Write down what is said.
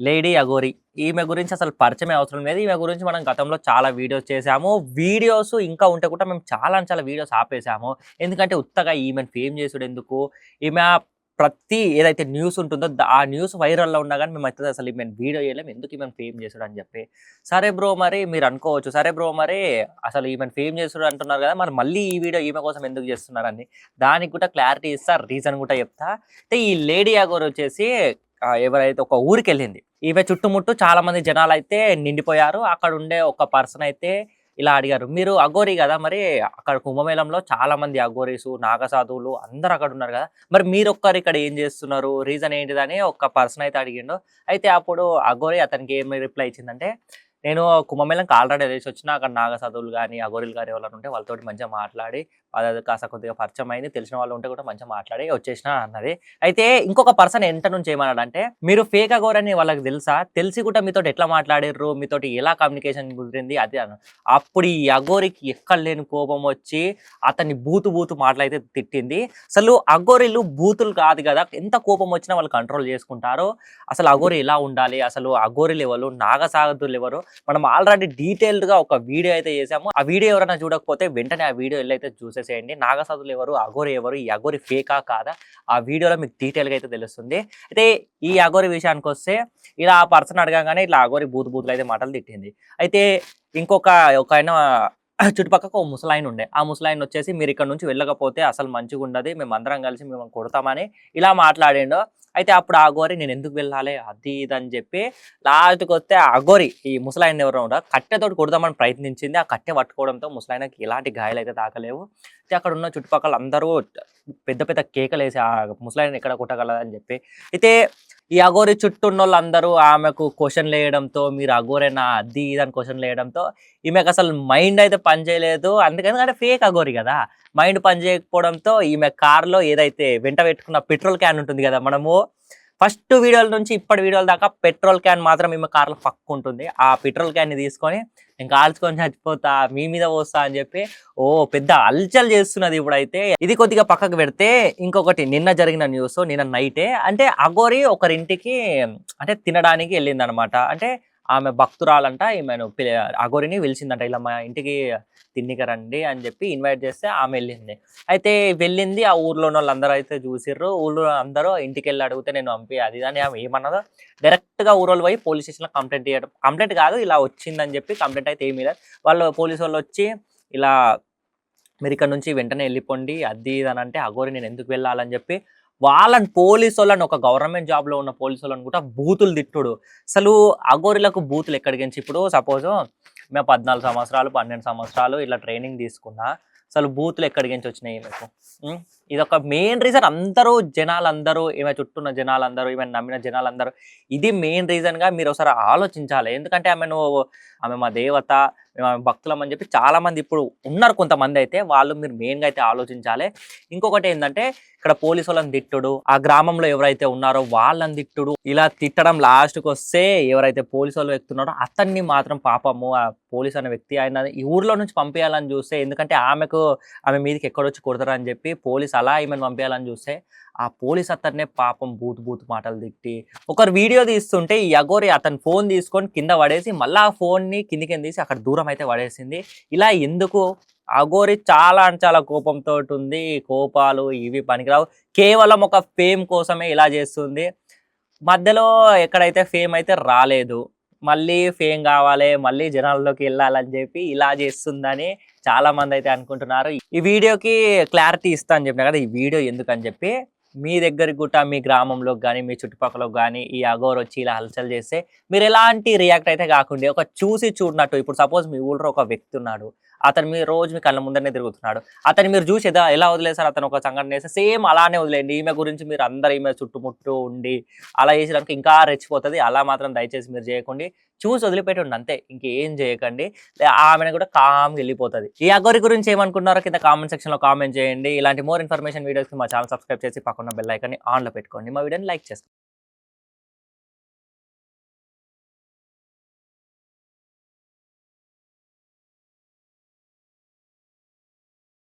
Lady Aghori ఈమె గురించి అసలు పరిచయం అవసరం లేదు. ఈమె గురించి మనం గతంలో చాలా వీడియోస్ చేసాము వీడియోస్ ఇంకా ఉంటే కూడా మేము చాలా చాలా వీడియోస్ ఆపేసాము ఎందుకంటే ఉత్తగా ఈమెను ఫేమ్ చేసుడు ఎందుకు? ఈమె ప్రతి ఏదైతే న్యూస్ ఉంటుందో ఆ న్యూస్ వైరల్లో ఉన్నా కానీ మేము అయితే అసలు ఈమెను వీడియో చేయలేము. ఎందుకు ఈమెను ఫేమ్ చేసుడు అని చెప్పి. సరే బ్రో మరి మీరు అనుకోవచ్చు. సరే బ్రో మరి అసలు ఈమెను ఫేమ్ చేసుడు అంటున్నారు కదా మరి మళ్ళీ ఈ వీడియో ఈమె కోసం ఎందుకు చేస్తున్నారని దానికి కూడా క్లారిటీ ఇస్తా రీజన్ కూడా చెప్తా. అయితే ఈ లేడీ అగోర్ వచ్చేసి ఎవరైతే ఒక ఊరికి వెళ్ళింది ఈమె చుట్టుముట్టు చాలా మంది జనాలు అయితే నిండిపోయారు. అక్కడ ఉండే ఒక పర్సన్ అయితే ఇలా అడిగారు మీరు అఘోరి కదా మరి? అక్కడ కుంభమేళంలో చాలా మంది అఘోరీసు నాగసాధువులు అందరు అక్కడ ఉన్నారు కదా. మరి మీరు ఒక్కరు ఇక్కడ ఏం చేస్తున్నారు? రీజన్ ఏంటిదని ఒక పర్సన్ అయితే అడిగిండు. అయితే అప్పుడు అఘోరి అతనికి ఏమి రిప్లై ఇచ్చిందంటే నేను కుంభమేళంకి ఆల్రెడీ వేసి వచ్చిన అక్కడ నాగసాధువులు కానీ అఘోరీలు కానీ ఎవరైనా ఉంటే వాళ్ళతో మంచిగా మాట్లాడి అది కాస్త కొద్దిగా పరిచయం అయింది తెలిసిన వాళ్ళు ఉంటే కూడా మంచిగా మాట్లాడి వచ్చేసిన అన్నది. అయితే ఇంకొక పర్సన్ ఎంత నుంచి ఏమన్నాడు అంటే మీరు ఫేక్ అగోర్ అని వాళ్ళకి తెలుసా? తెలిసి కూడా మీతో ఎట్లా మాట్లాడారు మీతోటి ఎలా కమ్యూనికేషన్ కుదిరింది? అది అన్న. అప్పుడు ఈ అగోరికి ఎక్కడ లేని కోపం వచ్చి అతన్ని బూతు బూతు మాటలైతే తిట్టింది. అసలు అగోరీలు బూతులు కాదు కదా ఎంత కోపం వచ్చినా వాళ్ళు కంట్రోల్ చేసుకుంటారు. అసలు అగోరి ఎలా ఉండాలి? అసలు అగోరీలు ఎవరు? నాగసాగతులు ఎవరు? మనం ఆల్రెడీ డీటెయిల్డ్గా ఒక వీడియో అయితే చేసాము ఆ వీడియో ఎవరైనా చూడకపోతే వెంటనే ఆ వీడియో అయితే చూసేసేయండి. నాగసాధులు ఎవరు అగోరి ఎవరు ఈ అగోరి ఫేకా కాదా? ఆ వీడియోలో మీకు డీటెయిల్గా అయితే తెలుస్తుంది. అయితే ఈ అగోరి విషయానికి వస్తే ఇలా ఆ పర్సన్ అడగగానే ఇట్లా అగోరి బూతు బూతులు అయితే మాటలు తిట్టింది. అయితే ఇంకొక ఒక ఆయన చుట్టుపక్కల ఒక ముసలాయన ఉండే. ఆ ముసలాయన వచ్చేసి మీరు ఇక్కడ నుంచి వెళ్ళకపోతే అసలు మంచిగా ఉండదు మేము అందరం కలిసి మేము కొడతామని ఇలా మాట్లాడిండు. అయితే అప్పుడు ఆ గోరి నేను ఎందుకు వెళ్ళాలి? అది ఇది అని చెప్పి లాస్ట్కి వస్తే ఆ గోరి ఈ ముసలాయన ఎవరో ఉండో కట్టెతోటి కొడదామని ప్రయత్నించింది. ఆ కట్టె పట్టుకోవడంతో ముసలాయనకి ఎలాంటి గాయాలు అయితే తాకలేవు. అయితే అక్కడ ఉన్న చుట్టుపక్కల అందరూ పెద్ద పెద్ద కేకలు వేసి ఆ ముసలాయన ఎక్కడ కొట్టగలదని చెప్పి. అయితే ఈ అగోరి చుట్టూ ఉన్న వాళ్ళందరూ ఆమెకు క్వశ్చన్ వేయడంతో మీరు అగోరేనా అది ఇది అని క్వశ్చన్ వేయడంతో ఈమెకు అసలు మైండ్ అయితే పనిచేయలేదు అందుకని ఎందుకంటే ఫేక్ అగోరి కదా. మైండ్ పనిచేయకపోవడంతో ఈమె కార్లో ఏదైతే వెంట పెట్టుకున్న పెట్రోల్ క్యాన్ ఉంటుంది కదా మనము ఫస్ట్ వీడియోల నుంచి ఇప్పటి వీడియోల దాకా పెట్రోల్ క్యాన్ మాత్రం మేము కార్లో పక్కు ఉంటుంది. ఆ పెట్రోల్ క్యాన్ని తీసుకొని నేను కాల్చుకొని చచ్చిపోతా మీ మీద పోస్తా అని చెప్పి ఓ పెద్ద అల్చల్ చేస్తున్నది ఇప్పుడైతే. ఇది కొద్దిగా పక్కకు పెడితే ఇంకొకటి నిన్న జరిగిన న్యూస్ నిన్న నైటే అంటే అగోరి ఒకరింటికి అంటే తినడానికి వెళ్ళిందనమాట. అంటే ఆమె భక్తురాలంట ఈమెను అఘోరిని అగోరిని పిలిచిందంట. ఇలా మా ఇంటికి తిండికి రండి అని చెప్పి ఇన్వైట్ చేస్తే ఆమె వెళ్ళింది. అయితే వెళ్ళింది ఆ ఊర్లో ఉన్న వాళ్ళందరూ అయితే చూసిర్రు. ఊళ్ళో అందరూ ఇంటికి వెళ్ళి అడిగితే నేను పంపి అది ఇది అని ఆమె ఏమన్నదో డైరెక్ట్గా ఊరోళ్ళు పోయి పోలీస్ స్టేషన్లో కంప్లైంట్ చేయడం కంప్లైంట్ కాదు ఇలా వచ్చిందని చెప్పి కంప్లైంట్ అయితే ఏమీ లేదు. వాళ్ళు పోలీసు వాళ్ళు వచ్చి ఇలా మీరు ఇక్కడ నుంచి వెంటనే వెళ్ళిపోండి అది ఇది అని అంటే అగోరి నేను ఎందుకు వెళ్ళాలని చెప్పి వాళ్ళని పోలీసు వాళ్ళని ఒక గవర్నమెంట్ జాబ్లో ఉన్న పోలీసు వాళ్ళని కూడా బూతులు తిట్టుడు. అసలు అగోరిలకు బూతులు ఎక్కడికి నుంచి ఇప్పుడు సపోజ్ మేము పద్నాలుగు సంవత్సరాలు పన్నెండు సంవత్సరాలు ఇట్లా ట్రైనింగ్ తీసుకున్నా అసలు బూతులు ఎక్కడికి నుంచి వచ్చినాయి మీకు? ఇది ఒక మెయిన్ రీజన్ అందరూ జనాలందరూ ఈమె చుట్టూ ఉన్న జనాలందరూ ఈమె నమ్మిన జనాలందరూ ఇది మెయిన్ రీజన్గా మీరు ఒకసారి ఆలోచించాలి. ఎందుకంటే ఆమెను ఆమె మా దేవత మేము ఆమె భక్తులం అని చెప్పి చాలా మంది ఇప్పుడు ఉన్నారు కొంతమంది అయితే వాళ్ళు మీరు మెయిన్గా అయితే ఆలోచించాలి. ఇంకొకటి ఏంటంటే ఇక్కడ పోలీసు వాళ్ళని తిట్టుడు ఆ గ్రామంలో ఎవరైతే ఉన్నారో వాళ్ళని తిట్టుడు ఇలా తిట్టడం లాస్ట్కి వస్తే ఎవరైతే పోలీసు వాళ్ళు ఎక్కుతున్నారో అతన్ని మాత్రం పాపము ఆ పోలీస్ అనే వ్యక్తి ఆయన ఈ ఊర్లో నుంచి పంపించాలని చూస్తే ఎందుకంటే ఆమెకు ఆమె మీదకి ఎక్కడొచ్చి కొడతారని చెప్పి పోలీస్ అలా ఈమెను పంపించాలని చూస్తే ఆ పోలీస్ అతన్నే పాపం బూత్ బూత్ మాటలు తిట్టి ఒకరు వీడియో తీస్తుంటే ఈ అగోరి అతని ఫోన్ తీసుకొని కింద పడేసి మళ్ళీ ఆ ఫోన్ని కిందికి తీసి అక్కడ దూరం అయితే పడేసింది. ఇలా ఎందుకు? అగోరి చాలా అంటే చాలా కోపంతో ఉంది. కోపాలు ఇవి పనికిరావు. కేవలం ఒక ఫేమ్ కోసమే ఇలా చేస్తుంది. మధ్యలో ఎక్కడైతే ఫేమ్ అయితే రాలేదు. మళ్ళీ ఫేమ్ కావాలి మళ్ళీ జనాల్లోకి వెళ్ళాలని చెప్పి ఇలా చేస్తుందని చాలా మంది అయితే అనుకుంటున్నారు. ఈ వీడియోకి క్లారిటీ ఇస్తా అని చెప్పిన కదా ఈ వీడియో ఎందుకని చెప్పి మీ దగ్గర కూడా మీ గ్రామంలో కానీ మీ చుట్టుపక్కల కానీ ఈ అగోర్ వచ్చి ఇలా హల్చల్ చేస్తే మీరు ఎలాంటి రియాక్ట్ అయితే కాకుండా ఒక చూసి చూడనట్టు ఇప్పుడు సపోజ్ మీ ఊళ్ళో ఒక వ్యక్తి ఉన్నాడు అతను మీ రోజు మీ కళ్ళ ముందరనే తిరుగుతున్నాడు. అతను మీరు చూసి ఎలా ఎలా వదిలేసారు అతను ఒక సంఘటన చేస్తే సేమ్ అలానే వదిలేయండి. ఈమె గురించి మీరు అందరు ఈమె చుట్టుముట్టు ఉండి అలా చేసినాక ఇంకా రెచ్చిపోతుంది. అలా మాత్రం దయచేసి మీరు చేయకండి. చూసి వదిలిపెట్టండి అంతే. ఇంకేం చేయకండి. ఆమెను కూడా కామ్గా వెళ్ళిపోతుంది. ఈ అగోరి గురించి ఏమనుకున్నారో కింద కామెంట్ సెక్షన్లో కామెంట్ చేయండి. ఇలాంటి మోర్ ఇన్ఫర్మేషన్ వీడియోస్కి మా ఛానల్ సబ్స్క్రైబ్ చేసి పక్కన బెల్ ఐకాన్ని ఆన్లో పెట్టుకోండి. మా వీడియోని లైక్ చేసుకోండి.